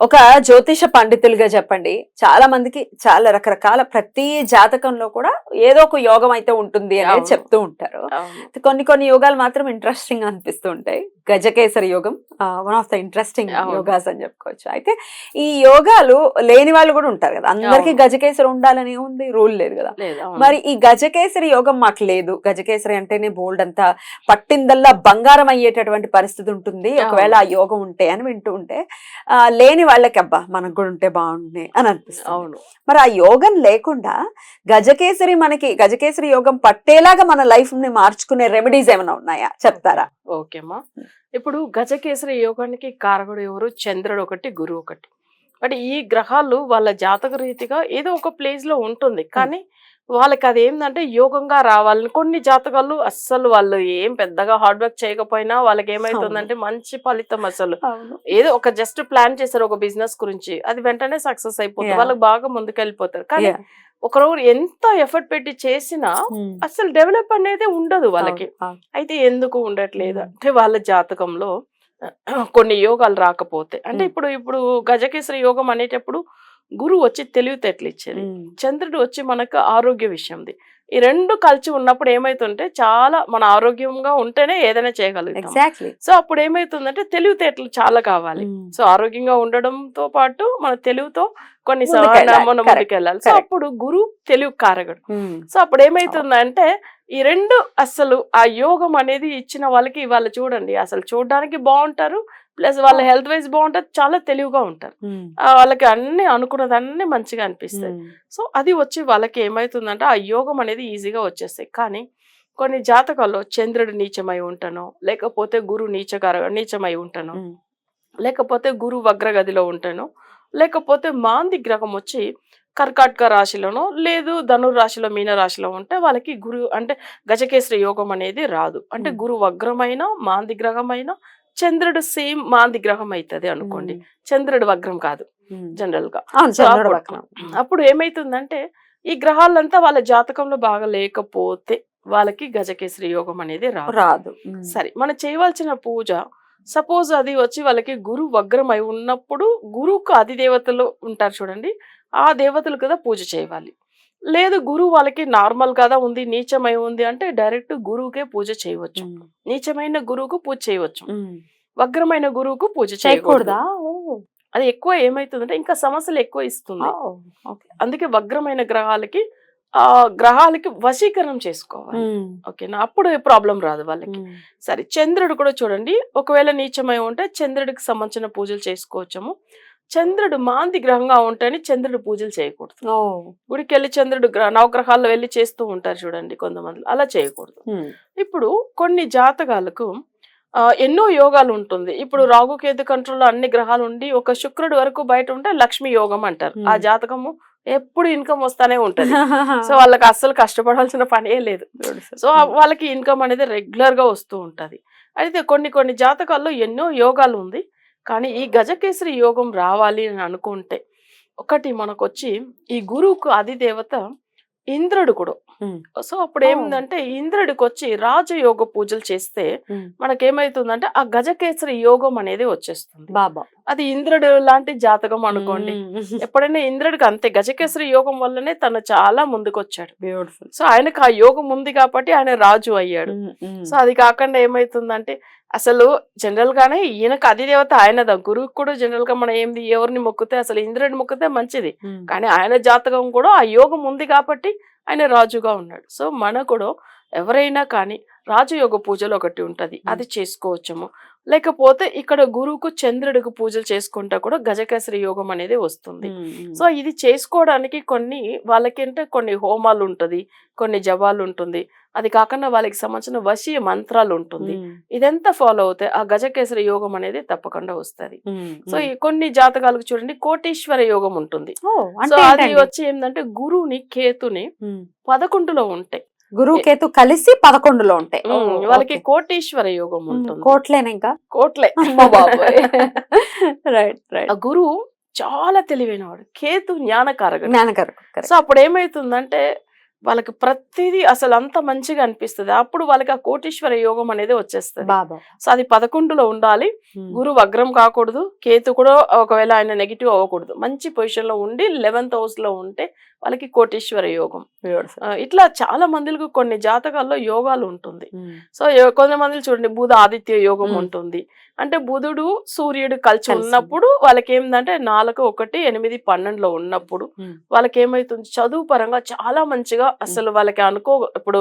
ఒక జ్యోతిష పండితులుగా చెప్పండి చాలా మందికి చాలా రకరకాల ప్రతి జాతకంలో కూడా ఏదో ఒక యోగం అయితే ఉంటుంది అనేది అవును. చెప్తూ ఉంటారు కొన్ని కొన్ని యోగాలు మాత్రం ఇంట్రెస్టింగ్ అనిపిస్తూ ఉంటాయి గజకేసరి యోగం one of the interesting. Yogas అని చెప్పుకోవచ్చు అయితే ఈ యోగాలు లేని వాళ్ళు కూడా ఉంటారు కదా అందరికీ. గజకేసరి ఉండాలని ఉంది రూల్ లేదు కదా. మరి ఈ గజకేసరి యోగం మాకు లేదు గజకేసరి అంటేనే బోల్డ్ అంతా పట్టిందల్లా బంగారం అయ్యేటటువంటి పరిస్థితి ఉంటుంది. ఒకవేళ ఆ యోగం ఉంటే అని వింటూ ఉంటే లేని వాళ్ళకి అబ్బా మనకు కూడా ఉంటే బాగుండే అని అనిపిస్తుంది. అవును. మరి ఆ యోగం లేకుండా గజకేసరి మనకి గజకేసరి యోగం పట్టేలాగా మన లైఫ్ని మార్చుకునే రెమెడీస్ ఏమైనా ఉన్నాయా? చెప్తారా? ఓకే అమ్మా. ఇప్పుడు గజకేసరి యోగానికి కారకుడు ఎవరు? చంద్రుడు ఒకటి గురువు ఒకటి. బట్ ఈ గ్రహాలు వాళ్ళ జాతక రీతిగా ఏదో ఒక ప్లేస్లో ఉంటుంది. కానీ వాళ్ళకి అది ఏంటంటే యోగంగా రావాలని. కొన్ని జాతకాలు అస్సలు వాళ్ళు ఏం పెద్దగా హార్డ్ వర్క్ చేయకపోయినా వాళ్ళకి ఏమైతుందంటే మంచి ఫలితం అసలు. ఏదో ఒక జస్ట్ ప్లాన్ చేశారు ఒక బిజినెస్ గురించి అది వెంటనే సక్సెస్ అయిపోతుంది. వాళ్ళకి బాగా ముందుకెళ్ళిపోతారు. కానీ ఒకరోజు ఎంత ఎఫర్ట్ పెట్టి చేసినా అసలు డెవలప్ అనేది ఉండదు వాళ్ళకి. అయితే ఎందుకు ఉండట్లేదు? మ్మ్. అంటే వాళ్ళ జాతకంలో కొన్ని యోగాలు రాకపోతే. అంటే మ్మ్. ఇప్పుడు ఇప్పుడు గజకేసరి యోగం అనేటప్పుడు గురువు వచ్చి తెలివితేటలు ఇచ్చేది. చంద్రుడు వచ్చి మనకు ఆరోగ్య విషయంది. ఈ రెండు కలిసి ఉన్నప్పుడు ఏమైతుంటే చాలా మన ఆరోగ్యంగా ఉంటేనే ఏదైనా చేయగలుగుతాం. ఎగ్జాక్ట్లీ. సో అప్పుడు ఏమైతుందంటే తెలివితేటలు చాలా కావాలి. సో ఆరోగ్యంగా ఉండడంతో పాటు మన తెలుగుతో కొన్ని మనం. ముందుకెళ్ళాలి. సో. అప్పుడు గురువు తెలివి కారకుడు. సో అప్పుడు ఏమైతుందంటే ఈ రెండు అసలు ఆ యోగం అనేది ఇచ్చిన వాళ్ళకి వాళ్ళు చూడండి అసలు చూడడానికి బాగుంటారు ప్లస్ వాళ్ళ హెల్త్ వైజ్ బాగుంటారు చాలా తెలివిగా ఉంటారు. ఆ వాళ్ళకి అన్ని అనుకున్నది అన్ని మంచిగా అనిపిస్తాయి సో అది వచ్చి వాళ్ళకి ఏమైతుందంటే ఆ యోగం అనేది ఈజీగా వచ్చేస్తాయి కానీ కొన్ని జాతకాల్లో చంద్రుడు నీచమై ఉంటానో లేకపోతే గురు నీచకార నీచమై ఉంటానో లేకపోతే గురు వగ్రగదిలో ఉంటానో లేకపోతే మాంది గ్రహం వచ్చి కర్కాటక రాశిలోనో లేదు ధనుర్ రాశిలో మీన రాశిలో ఉంటే వాళ్ళకి గురు అంటే గజకేశ్వరి యోగం అనేది రాదు. అంటే. గురు వగ్రమైన మాంది గ్రహమైన చంద్రుడు సేమ్ మాంది గ్రహం అవుతుంది అనుకోండి. చంద్రుడు వగ్రం కాదు జనరల్గా అప్పుడు- ఏమైతుందంటే ఈ గ్రహాలంతా వాళ్ళ జాతకంలో బాగా లేకపోతే వాళ్ళకి గజకేశ్వరి యోగం అనేది రాదు. సరే మనం చేయవలసిన పూజ సపోజ్ అది వచ్చి వాళ్ళకి గురు వగ్రం అయి ఉన్నప్పుడు గురువుకు అతి దేవతలు ఉంటారు చూడండి ఆ దేవతలు కదా పూజ చేయాలి. లేదు గురువు వాళ్ళకి నార్మల్ కదా ఉంది నీచమై ఉంది అంటే డైరెక్ట్ గురువుకే పూజ చేయవచ్చు. నీచమైన గురువుకు పూజ చేయవచ్చు. వగ్రమైన గురువుకు పూజ చేయకూడదు. అది ఎక్కువ ఏమైతుందంటే ఇంకా సమస్యలు ఎక్కువ ఇస్తుంది అందుకే వగ్రమైన గ్రహాలకి ఆ గ్రహాలకి వశీకరణం చేసుకోవాలి. ఓకేనా? అప్పుడు ప్రాబ్లం రాదు వాళ్ళకి. సరే చంద్రుడు కూడా చూడండి ఒకవేళ నీచమై ఉంటే చంద్రుడికి సంబంధించిన పూజలు చేసుకోవచ్చము. చంద్రుడు మాంది గ్రహంగా ఉంటేనే చంద్రుడు పూజలు చేయకూడదు. గుడికి వెళ్ళి చంద్రుడు గ్రహ నవగ్రహాల్లో వెళ్ళి చేస్తూ ఉంటారు చూడండి కొంతమంది. అలా చేయకూడదు. ఇప్పుడు కొన్ని జాతకాలకు ఎన్నో యోగాలు ఉంటుంది. ఇప్పుడు రాగుకేతు కంట్రోల్ అన్ని గ్రహాలు ఉండి ఒక శుక్రుడు వరకు బయట ఉంటే లక్ష్మి యోగం అంటారు. ఆ. జాతకము ఎప్పుడు ఇన్కమ్ వస్తానే ఉంటది. సో వాళ్ళకి అస్సలు కష్టపడాల్సిన పనే లేదు. సో వాళ్ళకి ఇన్కమ్ అనేది రెగ్యులర్గా వస్తూ ఉంటది. అయితే కొన్ని కొన్ని జాతకాల్లో ఎన్నో యోగాలు ఉంది. కానీ ఈ గజకేసరి యోగం రావాలి అని అనుకుంటే ఒకటి మనకు వచ్చి ఈ గురువుకు అధి దేవత ఇంద్రుడు కూడా. సో అప్పుడు. ఏమిందంటే ఇంద్రుడికి వచ్చి రాజయోగ పూజలు చేస్తే మనకేమైతుందంటే ఆ గజకేసరి యోగం అనేది వచ్చేస్తుంది. బాబా. అది ఇంద్రుడు లాంటి జాతకం అనుకోండి. ఎప్పుడైనా ఇంద్రుడికి అంతే గజకేసరి యోగం వల్లనే తను చాలా ముందుకు వచ్చాడు బ్యూటిఫుల్. సో ఆయనకు ఆ యోగం ఉంది కాబట్టి ఆయన రాజు అయ్యాడు. సో అది కాకుండా ఏమైతుందంటే అసలు జనరల్ గానే ఈయనకు అధి దేవత ఆయనదా? గురువుకి కూడా జనరల్గా మనం ఏంది? ఎవరిని మొక్కితే అసలు ఇంద్రుడిని మొక్కితే మంచిది. కానీ ఆయన జాతకం కూడా ఆ యోగం ఉంది కాబట్టి ఆయన రాజుగా ఉన్నాడు. సో మన కూడా ఎవరైనా కానీ రాజయోగ పూజలు ఒకటి ఉంటది. అది చేసుకోవచ్చము. లేకపోతే ఇక్కడ గురువుకు చంద్రుడికి పూజలు చేసుకుంటా కూడా గజకేసరి యోగం అనేది వస్తుంది. సో ఇది చేసుకోవడానికి కొన్ని వాళ్ళకంటే కొన్ని హోమాలు ఉంటుంది కొన్ని జపాలు ఉంటుంది. అది కాకుండా వాళ్ళకి సంబంధించిన వశీయ మంత్రాలు ఉంటుంది. ఇదంతా ఫాలో అవుతాయి ఆ గజకేసరి యోగం అనేది తప్పకుండా వస్తది. సో ఈ కొన్ని జాతకాలకు చూడండి కోటీశ్వర యోగం ఉంటుంది. సో అది? వచ్చి ఏంటంటే గురువుని కేతుని. పదకొండులో ఉంటాయి. గురువు కేతు కలిసి పదకొండులో ఉంటాయి. వాళ్ళకి. కోటీశ్వర యోగం ఉంటుంది. కోట్లేనా ఇంకా? కోట్లే. Right right. ఆ గురువు చాలా తెలివైనవాడు. కేతు జ్ఞానకారకుడు. జ్ఞానకరం సో అప్పుడు ఏమైతుందంటే వాళ్ళకి ప్రతిదీ అసలు అంత మంచిగా అనిపిస్తుంది. అప్పుడు వాళ్ళకి ఆ కోటీశ్వర యోగం అనేది వచ్చేస్తుంది. సో అది పదకొండులో ఉండాలి. గురు వగ్రం కాకూడదు. కేతు కూడా ఒకవేళ ఆయన నెగిటివ్ అవ్వకూడదు. మంచి పొజిషన్లో ఉండి లెవెన్త్ హౌస్లో ఉంటే వాళ్ళకి కోటీశ్వర యోగం. ఇట్లా చాలా మందికి కొన్ని జాతకాల్లో యోగాలు ఉంటుంది. సో కొంతమంది చూడండి బుధ ఆదిత్య యోగం. ఉంటుంది. అంటే బుధుడు సూర్యుడు కలిసి ఉన్నప్పుడు వాళ్ళకి ఏంటంటే నాలుగు ఒకటి ఎనిమిది పన్నెండులో ఉన్నప్పుడు. వాళ్ళకి ఏమైతుంది చదువు పరంగా చాలా మంచిగా అసలు వాళ్ళకి అనుకో ఇప్పుడు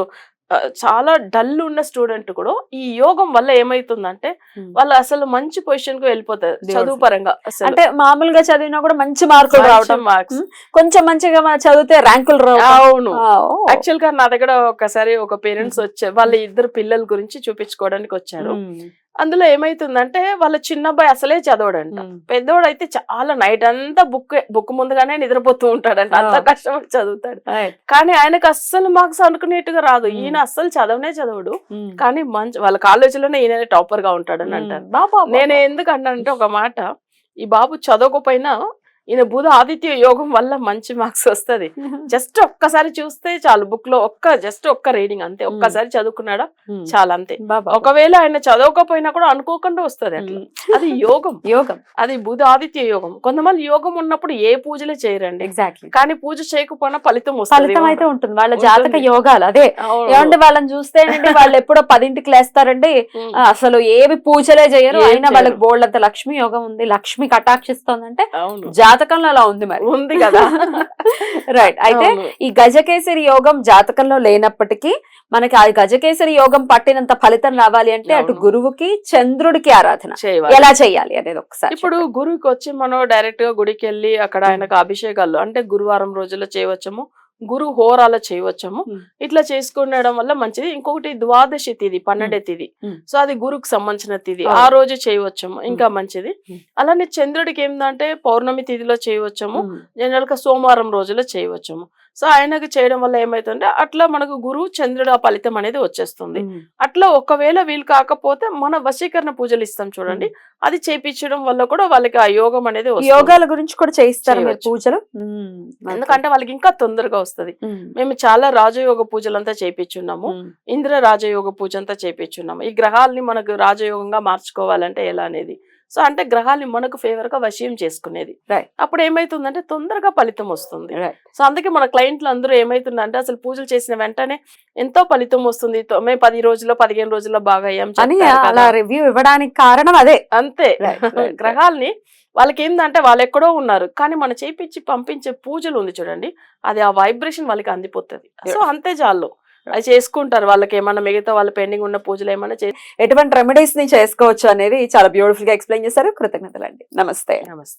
చాలా డల్ ఉన్న స్టూడెంట్ కూడా ఈ యోగం వల్ల ఏమైతుందంటే. వాళ్ళు అసలు మంచి పొజిషన్కు వెళ్ళిపోతారు. చదువు పరంగా అంటే మామూలుగా చదివినా కూడా మంచి మార్కులు రావటం మార్క్స్. కొంచెం మంచిగా చదివితే ర్యాంకులు అవును. యాక్చువల్గా నా దగ్గర ఒకసారి ఒక పేరెంట్స్ వచ్చారు వాళ్ళ ఇద్దరు పిల్లల గురించి చూపించుకోవడానికి వచ్చారు. అందులో ఏమైతుందంటే వాళ్ళ చిన్న అబ్బాయి అసలే చదవడంట. పెద్దోడు అయితే చాలా నైట్ అంతా బుక్ బుక్ ముందుగానే నిద్రపోతూ ఉంటాడంట అంత. కష్టపడి చదువుతాడు. కానీ ఆయనకు అస్సలు మార్క్స్ అనుకునేట్టుగా రాదు. ఈయన అస్సలు చదవనే చదవడు. కానీ మంచి వాళ్ళ కాలేజీలోనే ఈయన టాపర్గా ఉంటాడని. అంటారు. నేను ఎందుకు అన్నానంటే ఒక మాట ఈ బాబు చదవకపోయినా ఈయన బుధ ఆదిత్య యోగం వల్ల మంచి మార్క్స్ వస్తది. జస్ట్ ఒక్కసారి చూస్తే చాలు బుక్లో ఒక్క జస్ట్ ఒక్క రీడింగ్ అంతే. ఒక్కసారి చదువుకున్నాడా? ఉమ్. చాలా అంతే. బాబా. ఒకవేళ ఆయన చదవకపోయినా కూడా అనుకోకుండా వస్తది అట్లా. ఉమ్. అది యోగం. యోగం. అది బుధ ఆదిత్య యోగం. కొంతమంది యోగం ఉన్నప్పుడు ఏ పూజలే చేయరండి. ఎగ్జాక్ట్లీ కానీ పూజ చేయకపోయినా ఫలితం వస్తుంది. ఫలితం అయితే ఉంటుంది. వాళ్ళ. జాతక యోగాలు. అదే. ఏమంటే వాళ్ళని చూస్తేనండి వాళ్ళు ఎప్పుడో పదింటికి లేస్తారండి అసలు ఏవి పూజలే చేయరు. అయినా వాళ్ళకి. బోల్డ్ అంత లక్ష్మి యోగం ఉంది. లక్ష్మి కటాక్షిస్తోందంటే జాతకంలో అలా ఉంది మరి. ఉంది కదా. రైట్ అయితే. ఈ గజకేసరి యోగం జాతకంలో లేనప్పటికీ మనకి ఆ గజకేసరి యోగం పట్టినంత ఫలితం రావాలి అంటే అటు. గురువుకి చంద్రుడికి ఆరాధన. ఎలా చేయాలి అనేది ఒకసారి ఇప్పుడు గురువుకి వచ్చి మనం డైరెక్ట్గా గుడికి వెళ్ళి అక్కడ ఆయనకు అభిషేకాలు అంటే గురువారం రోజుల్లో చేయవచ్చము గురు హోరాలో చేయవచ్చము. ఇట్లా చేసుకునడం వల్ల మంచిది ఇంకొకటి ద్వాదశి తిథి పన్నెండే Hmm. సో అది గురుకు సంబంధించిన అవును. ఆ రోజు చేయవచ్చము ఇంకా మంచిది. అలానే చంద్రుడికి ఏంటంటే పౌర్ణమి తిథిలో చేయవచ్చము. జనరల్గా సోమవారం రోజుల్లో చేయవచ్చము సో ఆయనకు చేయడం వల్ల ఏమైతుందంటే అట్లా మనకు గురువు చంద్రుడు ఆ ఫలితం అనేది వచ్చేస్తుంది. అట్లా ఒకవేళ వీలు కాకపోతే మన వశీకరణ పూజలు ఇస్తాం చూడండి అది చేపించడం వల్ల కూడా వాళ్ళకి ఆ యోగం అనేది. యోగాల గురించి కూడా చేయిస్తారు. పూజలు. ఎందుకంటే వాళ్ళకి ఇంకా తొందరగా వస్తది. మేము చాలా రాజయోగ పూజలంతా చేపించున్నాము ఉమ్. ఇంద్ర రాజయోగ పూజ అంతా చేపించున్నాము ఈ గ్రహాలని మనకు రాజయోగంగా మార్చుకోవాలంటే ఎలా అనేది సో అంటే గ్రహాలని మనకు ఫేవర్గా వశీయం చేసుకునేది. అప్పుడు ఏమైతుందంటే తొందరగా ఫలితం వస్తుంది. సో అందుకే మన క్లయింట్లు అందరూ ఏమైతుందంటే అసలు పూజలు చేసిన వెంటనే ఎంతో ఫలితం వస్తుంది. మేము పది రోజుల్లో పదిహేను రోజుల్లో బాగా అయ్యాం. అలా రివ్యూ ఇవ్వడానికి కారణం అదే. అంతే. గ్రహాల్ని వాళ్ళకి ఏంటంటే వాళ్ళు ఎక్కడో ఉన్నారు. కానీ మనం చేపించి పంపించే పూజలు ఉంది చూడండి. అది ఆ వైబ్రేషన్ వాళ్ళకి అందిపోతుంది. సో అంతే చాలు అది చేసుకుంటారు. వాళ్ళకి ఏమన్నా మిగతా వాళ్ళ పెండింగ్ ఉన్న పూజలు ఏమన్నా ఎటువంటి రెమెడీస్ని చేసుకోవచ్చు అనేది చాలా బ్యూటిఫుల్గా ఎక్స్ప్లెయిన్ చేశారు. కృతజ్ఞతలు అండి నమస్తే. నమస్తే.